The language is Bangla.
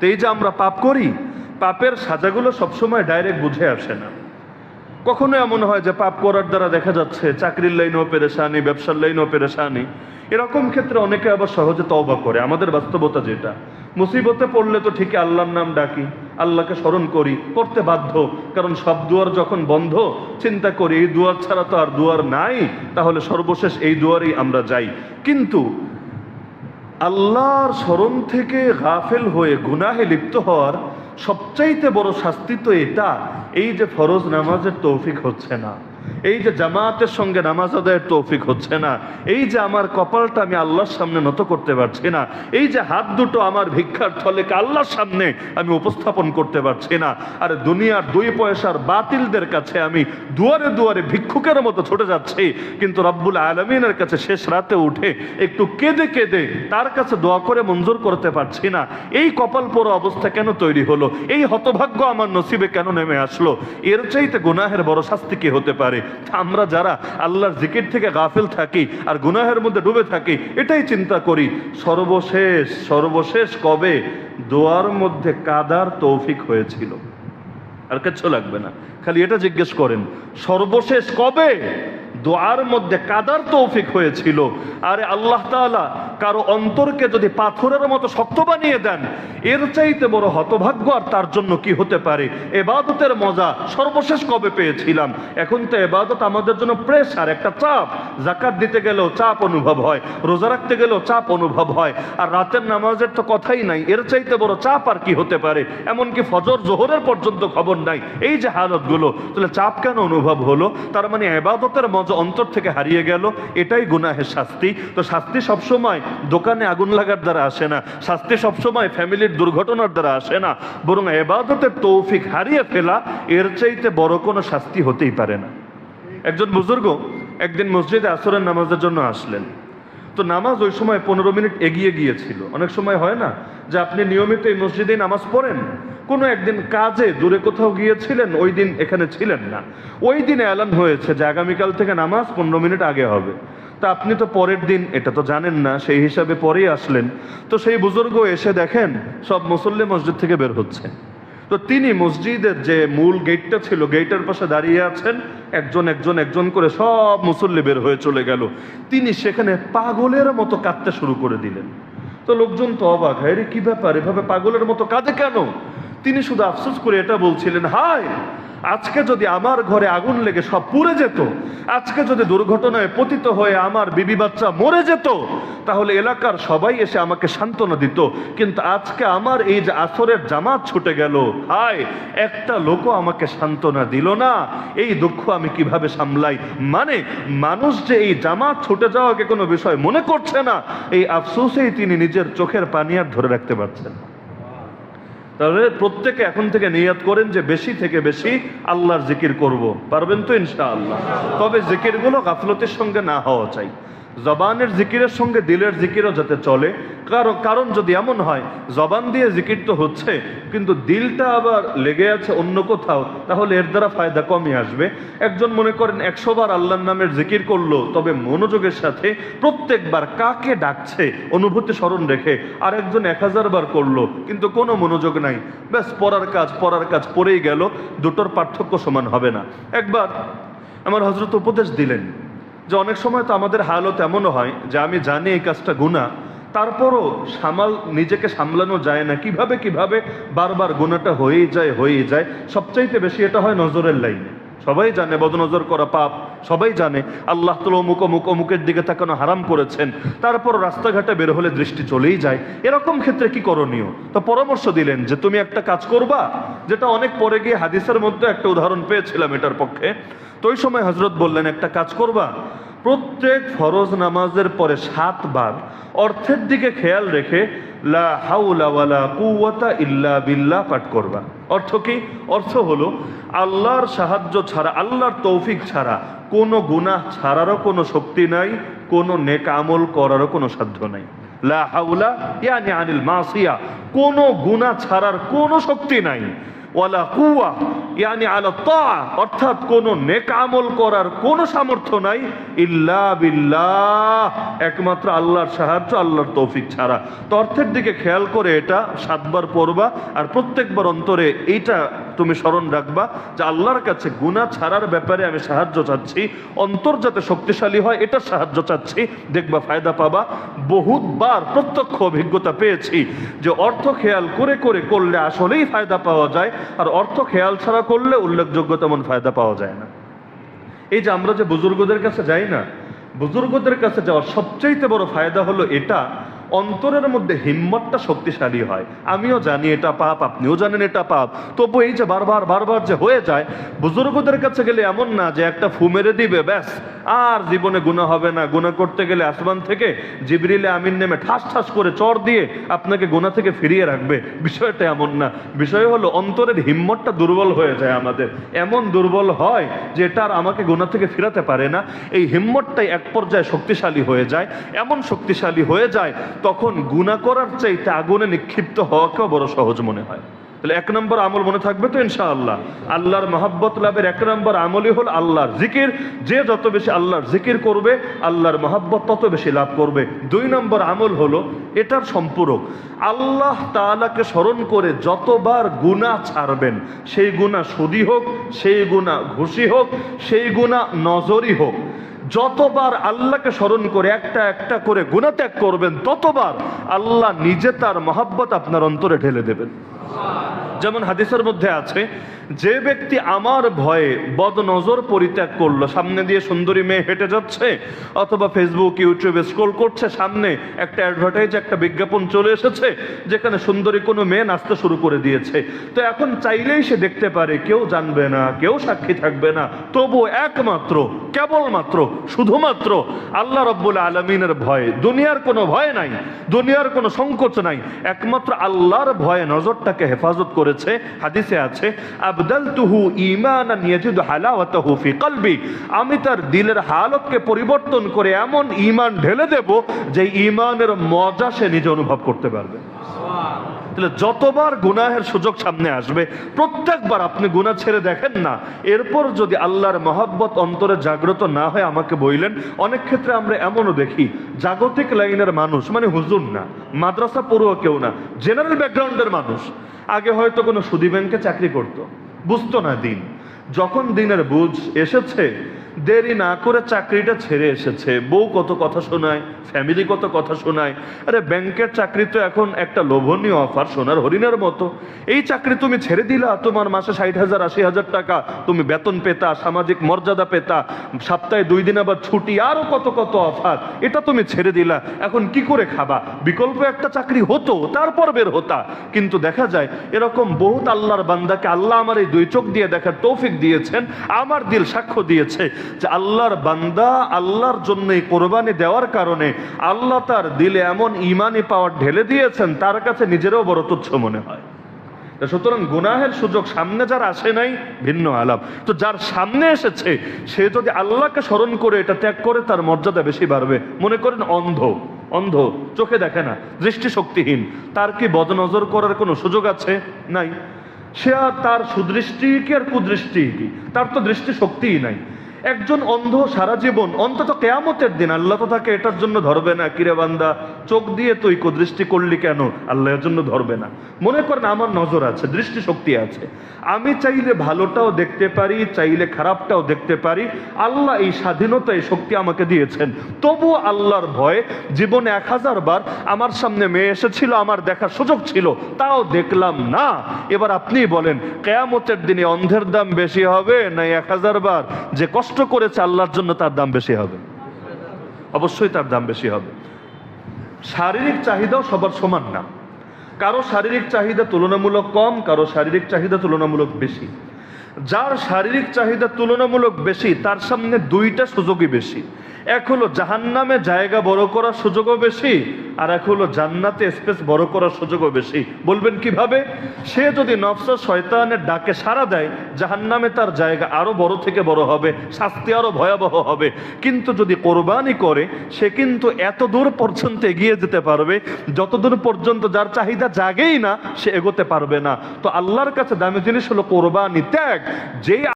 তো এই যে আমরা পাপ করি, পাপের সাজাগুলো সবসময় ডাইরেক্ট বুঝে আসে না। কখনো এমন হয় যে পাপ করার দ্বারা দেখা যাচ্ছে চাকরির লাইনেও পেরেশানি, ব্যবসার লাইনেও পেরেশানি। এরকম ক্ষেত্রে অনেকে আবার সহজে তওবা করে। আমাদের বাস্তবতা যেটা। মুসিবতে পড়লে তো ঠিকই আল্লাহর নাম ডাকি, আল্লাহকে স্মরণ করি, করতে বাধ্য। কারণ সব দুয়ার যখন বন্ধ, চিন্তা করি, এই দুয়ার ছাড়া তো আর দুয়ার নাই, তাহলে সর্বশেষ এই দুয়ারেই আমরা যাই। কিন্তু আল্লাহর স্মরণ থেকে গাফেল হয়ে গুনাহে লিপ্ত হওয়ার সবচাইতে বড় শাস্তি তো এটা। এই যে ফরজ নামাজের তৌফিক হচ্ছে না। এই যে জামাতের সঙ্গে নামাজ আদায়ের তৌফিক হচ্ছে না, এই যে আমার কপালটা আমি আল্লাহর সামনে নত করতে পারছি না, এই যে হাত দুটো আমার ভিক্ষার থলেকে আল্লাহর সামনে আমি উপস্থাপন করতে পারছি না, আর দুনিয়ার দুই পয়সার বাতিলদের কাছে আমি দুয়ারে দুয়ারে ভিক্ষুকের মতো ছুটে যাচ্ছি, কিন্তু রব্বুল আলমিনের কাছে শেষ রাতে উঠে একটু কেঁদে কেঁদে তার কাছে দোয়া করে মঞ্জুর করতে পারছি না, এই কপাল পোড়ো অবস্থা কেন তৈরি হলো, এই হতভাগ্য আমার নসিবে কেন নেমে আসলো, এর চাইতে গুনাহের বড় শাস্তি কি হতে পারে? আমরা যারা আল্লাহর জিকির থেকে গাফিল থাকি আর গুনাহের মধ্যে ডুবে থাকি, এটাই চিন্তা করি। সর্বশেষ সর্বশেষ কবে দোয়ার মধ্যে কাদার তৌফিক হয়েছিল? আর কিচ্ছু লাগবে না। খালি এটা জিজ্ঞেস করেন, সর্বশেষ কবে দোয়ার মধ্যে কাদার তৌফিক হয়েছিল। আরে আল্লাহ তাআলা কারও অন্তরকে যদি পাথরের মতো শক্ত বানিয়ে দেন, এর চাইতে বড় হতভাগ্য আর তার জন্য কি হতে পারে? এবাদতের মজা সর্বশেষ কবে পেয়েছিলাম? এখন তো এবাদত আমাদের জন্য প্রেশার একটা চাপ। জাকাত দিতে গেলেও চাপ অনুভব হয়, রোজা রাখতে গেলেও চাপ অনুভব হয়, আর রাতের নামাজের তো কথাই নাই, এর চাইতে বড় চাপ আর কি হতে পারে? এমনকি ফজর জোহরের পর্যন্ত খবর নাই। এই যে হালতগুলো, তাহলে চাপ কেন অনুভব হলো? তার মানে এবাদতের মজা অন্তর থেকে হারিয়ে গেল, এটাই গুনাহের শাস্তি। তো শাস্তি সবসময় দোকানে আগুন লাগার দ্বারা আসে না, শাস্তি সবসময় ফ্যামিলির দুর্ঘটনার দ্বারা আসে না। বরং এবাদতের তৌফিক হারিয়ে ফেলা, এর চাইতে বড় কোনো শাস্তি হতেই পারে না। একজন বুজুর্গ একদিন মসজিদে আসরের নামাজের জন্য আসলেন। তো নামাজ ওই সময় পনেরো মিনিট এগিয়ে গিয়েছিল। অনেক সময় হয় না যে আপনি নিয়মিত এই মসজিদে নামাজ পড়েন। কোনো একদিন কাজে দূরে কোথাও গিয়েছিলেন, ওই দিন এখানে ছিলেন না। ওই দিন অ্যালান হয়েছে যে আগামীকাল থেকে নামাজ পনেরো মিনিট আগে হবে। তা আপনি তো পরের দিন, এটা তো জানেন না, সেই হিসাবে পরেই আসলেন। তো সেই বুজুর্গ এসে দেখেন, সব মুসল্লি মসজিদ থেকে বের হচ্ছে। তো তিনি মসজিদের যে মূল গেটটা ছিল গেটের পাশে দাঁড়িয়ে আছেন, একজন একজন একজন করে সব মুসল্লি বের হয়ে চলে গেল। তিনি সেখানে পাগলের মতো কাঁদতে শুরু করে দিলেন। তো লোকজন তো অবাক হ্যাঁ কি ব্যাপার? এভাবে পাগলের মতো কাঁদে কেন? তিনি শুধু আফসোস করে এটা বলছিলেন, হায় আজকে যদি আমার ঘরে আগুন লেগে সব পুড়ে যেত, আজকে যদি দুর্ঘটনায় পতিত হয়ে আমার বিবি বাচ্চা মরে যেত, তাহলে এলাকার সবাই এসে আমাকে সান্ত্বনা দিত, কিন্তু আজকে আমার এই যে আসরের জামাত ছুটে গেল, হায়, একটা লোকও আমাকে সান্ত্বনা দিল না। এই দুঃখ আমি কীভাবে সামলাই? মানে মানুষ যে এই জামাত ছুটে যাওয়াকে কোনো বিষয় মনে করছে না, এই আফসোসেই তিনি নিজের চোখের পানি আর ধরে রাখতে পারছেন না। তাহলে প্রত্যেকে এখন থেকে নিয়াত করেন যে বেশি থেকে বেশি আল্লাহর জিকির করব। পারবেন তো ইনশাআল্লাহ তবে জিকিরগুলো গাফলতির সঙ্গে না হওয়া চাই জবানের জিকিরের সঙ্গে দিলের জিকিরও যাতে চলে। কারণ কারণ যদি এমন হয়, জবান দিয়ে জিকির তো হচ্ছে, কিন্তু দিলটা আবার লেগে আছে অন্য কোথাও, তাহলে এর দ্বারা ফায়দা কমই আসবে। একজন মনে করেন, একশো বার আল্লাহর নামের জিকির করল, তবে মনোযোগের সাথে প্রত্যেকবার কাকে ডাকছে অনুভূতি স্মরণ রেখে আর একজন এক হাজার বার করল, কিন্তু কোনো মনোযোগ নাই। ব্যাস, পড়ার কাজ পড়ার কাজ পড়েই গেল, দুটোর পার্থক্য সমান হবে না। একবার আমার হজরত উপদেশ দিলেন যে অনেক সময় তো আমাদের হালত এমনও হয় যে আমি জানি এই কাজটা গুণা তারপরও সামাল নিজেকে সামলানো যায় না। কীভাবে কীভাবে বারবার গুণাটা হয়েই যায় হয়েই যায়, সবচাইতে বেশি এটা হয় নজরের লাইনে। সবাই জানে, বদনজর করা পাপ, সবাই জানে। আল্লাহ তো অমুক অমুক, অমুকের দিকে তাকানো হারাম করেছেন। তারপর রাস্তাঘাটে বের হলে দৃষ্টি চলেই যায়। এরকম ক্ষেত্রে কি করণীয়? তো পরামর্শ দিলেন যে, তুমি একটা কাজ করবা? যেটা অনেক পরে গিয়ে হাদিসের মধ্যে একটা উদাহরণ পেয়েছিলাম এটার পক্ষে। তো ওই সময় হজরত বললেন, একটা কাজ করবা? প্রত্যেক ফরজ নামাজের পরে সাতবার অর্থের দিকে খেয়াল রেখে লা হাউলা ওয়ালা কুওয়াতা বিল্লাহ পাঠ করবা। অর্থ কি? অর্থ হলো, আল্লাহর সাহায্য ছাড়া, আল্লাহর তৌফিক ছাড়া কোনো গুনাহ ছাড়ারও কোনো শক্তি নাই, কোনো নেক আমল করারও কোনো সাধ্য নাই। লা হাউলা ইয়ানি আনিল মাসিয়া, কোনো গুনাহ ছাড়ার কোনো শক্তি নাই। ওয়ালা কুয়া ইয়ানি আলা তা অর্থাৎ কোন নেক আমল করার কোনো সামর্থ্য নাই, ইল্লা বিল্লাহ, একমাত্র আল্লাহর সাহায্য, আল্লাহর তৌফিক ছাড়া। তো অর্থের দিকে খেয়াল করে এটা, সাতবার পড়বা, আর প্রত্যেকবার অন্তরে এইটা তুমি স্মরণ রাখবা, যে আল্লাহর কাছে গুনাহ ছাড়ার ব্যাপারে আমি সাহায্য চাচ্ছি, অন্তর যাতে শক্তিশালী হয় এটা সাহায্য চাচ্ছি, দেখবা ফায়দা পাবা। বহুতবার প্রত্যক্ষ অভিজ্ঞতা পেয়েছি, যে অর্থ খেয়াল করে করে করলে আসলেই ফায়দা পাওয়া যায় আর অর্থ খেয়াল ছাড়া করলে উল্লেখযোগ্য তেমন ফায়দা পাওয়া যায় না। এই যে আমরা যে বুজুর্গদের কাছে যাই না, বুজুর্গদের কাছে যাওয়ার সবচাইতে বড় ফায়দা হলো এটা অন্তরের মধ্যে হিম্মতটা শক্তিশালী হয়। আমিও জানি এটা পাপ, আপনিও জানেন এটা পাপ। তবু এই যে বারবার বারবার যে হয়ে যায়, বুজুর্গদের কাছে গেলে এমন না যে একটা ফু মেরে দিবে, ব্যাস। আর জীবনে গুণা হবে না। গুণা করতে গেলে আসমান থেকে জিবরিলে আমিন নেমে ঠাস ঠাস করে চর দিয়ে আপনাকে গুণা থেকে ফিরিয়ে রাখবে। বিষয়টা এমন না। বিষয় হলো অন্তরের হিম্মতটা দুর্বল হয়ে যায় আমাদের। এমন দুর্বল হয় যে এটা আর আমাকে গুণা থেকে ফিরাতে পারে না। এই হিম্মতটাই এক পর্যায়ে শক্তিশালী হয়ে যায়। এমন শক্তিশালী হয়ে যায় তখন গুণা করার চাইতে আগুনে নিক্ষিপ্ত হওয়াকেও বড় সহজ মনে হয়। তাহলে এক নম্বর আমল মনে থাকবে তো ইনশাআল্লাহ। আল্লাহর মহাব্বত লাভের এক নম্বর আমলই হল আল্লাহর জিকির। যে যত বেশি আল্লাহর জিকির করবে, আল্লাহর মহাব্বত তত বেশি লাভ করবে। দুই নম্বর আমল হলো এটার সম্পূরক। আল্লাহ তাআলাকে স্মরণ করে যতবার গুনাহ ছাড়বেন, সেই গুনাহ সুদি হোক, সেই গুনাহ ঘুষি হোক, সেই গুনাহ নজরই হোক যতবার আল্লাহকে স্মরণ করে, একটা একটা করে গুণাত্যাগ করবেন, ততবার আল্লাহ নিজে তার মহাব্বত আপনার অন্তরে ঢেলে দেবেন। যেমন হাদিসের মধ্যে আছে, যে ব্যক্তি আমার ভয়ে বদ নজর পরিত্যাগ করল, সামনে দিয়ে সুন্দরী মেয়ে হেঁটে যাচ্ছে, অথবা ফেসবুক ইউটিউবে স্ক্রোল করছে, সামনে একটা অ্যাডভার্টাইজ একটা বিজ্ঞাপন চলে এসেছে, যেখানে সুন্দরী কোনো মেয়ে নাচতে শুরু করে দিয়েছে। তো এখন চাইলেই সে দেখতে পারে, কেউ জানবে না, কেউ সাক্ষী থাকবে না তবু একমাত্র, কেবলমাত্র, শুধুমাত্র আল্লাহ রব্বুল আলমিনের ভয়। দুনিয়ার কোনো ভয় নাই, দুনিয়ার কোনো সংকোচ নাই, একমাত্র আল্লাহর ভয়ে নজরটাকে হেফাজত করেছে, হাদিসে আছে আবদাল তুহু ইমান কলবি। আমি তার দিলের হালতকে পরিবর্তন করে এমন ইমান ঢেলে দেব যে ইমানের মজা সে নিজে অনুভব করতে পারবে। তাহলে যতবার গুনাহের সুযোগ সামনে আসবে, প্রত্যেকবার আপনি গুনাহ ছেড়ে দেখেন না। এরপর যদি আল্লাহর মহাব্বত অন্তরে জাগ্রত না হয় আমাকে বইলেন, অনেক ক্ষেত্রে আমরা এমনও দেখি, জাগতিক লাইনের মানুষ মানে হুজুর না, মাদ্রাসা পড়ুয়া কেউ না জেনারেল ব্যাকগ্রাউন্ডের মানুষ। আগে হয়তো কোনো সুদী ব্যাংকে চাকরি করত, বুঝতো না দিন। যখন দিনের বুঝ এসেছে দেরি না করে চাকরিটা ছেড়ে এসেছে। বউ কত কথা শোনায় ফ্যামিলি কত কথা শোনায়। আরে ব্যাংকের চাকরি তো এখন একটা লোভনীয় অফার সোনার হরিণের মতো। এই চাকরি তুমি ছেড়ে দিলা, তোমার মাসে ষাট হাজার, আশি হাজার টাকা। তুমি বেতন পেতা, সামাজিক মর্যাদা পেতা, সপ্তাহে দুই দিন আবার ছুটি, আরও কত কত অফার এটা তুমি ছেড়ে দিলা, এখন কি করে খাবা? বিকল্প একটা চাকরি হতো, তারপর বের হতা। কিন্তু দেখা যায়, এরকম বহুত আল্লাহর বান্দাকে আল্লাহ আমার এই দুই চোখ দিয়ে দেখার তৌফিক দিয়েছেন, আমার দিল সাক্ষ্য দিয়েছে। যে আল্লাহর বান্দা আল্লাহর জন্য কোরবানি দেওয়ার কারণে আল্লাহ তার দিলে এমন ইমানি পাওয়ার ঢেলে দিয়েছেন, তার কাছে নিজেরও বড় তুচ্ছ মনে হয়। সুতরাং গুনাহের সুযোগ সামনে যার আসে নাই, ভিন্ন আলাপ। তো যার সামনে এসেছে, সে যদি আল্লাহকে স্মরণ করে এটা ত্যাগ করে, তার মর্যাদা বেশি বাড়বে। মনে করেন অন্ধ অন্ধ, চোখে দেখে না দৃষ্টি শক্তিহীন তার কি বদনজর করার কোনো সুযোগ আছে? নাই। সে আর তার সুদৃষ্টি কি আর কুদৃষ্টি কি? তার তো দৃষ্টি শক্তিই নাই। একজন অন্ধ সারা জীবন, অন্তত কেয়ামতের দিন আল্লাহ তো তাকে এটার জন্য ধরবে না। কিরে বান্দা, চোখ দিয়ে তুই কুদৃষ্টি করলি কেন? আল্লাহ এর জন্য ধরবে না। মনে করেন আমার নজর আছে দৃষ্টি শক্তি আছে। আমি চাইলে ভালোটাও দেখতে পারি, চাইলে খারাপটাও দেখতে পারি। আল্লাহ এই স্বাধীনতা, এই শক্তি আমাকে দিয়েছেন। তবু আল্লাহর ভয়ে, জীবনে এক হাজার বার আমার সামনে মেয়ে এসেছিল, আমার দেখার সুযোগ ছিল, তাও দেখলাম না। এবার আপনি বলেন, কেয়ামতের দিনে অন্ধের দাম বেশি হবে না এক হাজার বার? যে কষ্ট করেছে আল্লাহর জন্য তার দাম বেশি হবে। অবশ্যই তার দাম বেশি হবে। শারীরিক চাহিদাও সবার সমান না। কারও শারীরিক চাহিদা তুলনামূলক কম, কারও শারীরিক চাহিদা তুলনামূলক বেশি। যার শারীরিক চাহিদা তুলনামূলক বেশি, তার সামনে দুইটা সুযোগই বেশি। এক হলো জাহান্নামে জায়গা বড় করার সুযোগও বেশি, আর এক হলো জান্নাতে স্পেস বড় করার সুযোগও বেশি। বলবেন কীভাবে? সে যদি নফস শয়তানের ডাকে সাড়া দেয়, জাহান্নামে তার জায়গা আরও বড় থেকে বড় হবে, শাস্তি আরও ভয়াবহ হবে। কিন্তু যদি কোরবানি করে, সে কিন্তু এত দূর পর্যন্ত এগিয়ে যেতে পারবে, যতদূর পর্যন্ত যার চাহিদা জাগেই না, সে এগোতে পারবে না। তো আল্লাহর কাছে দামি জিনিস হলো কোরবানি, ত্যাগ। যেই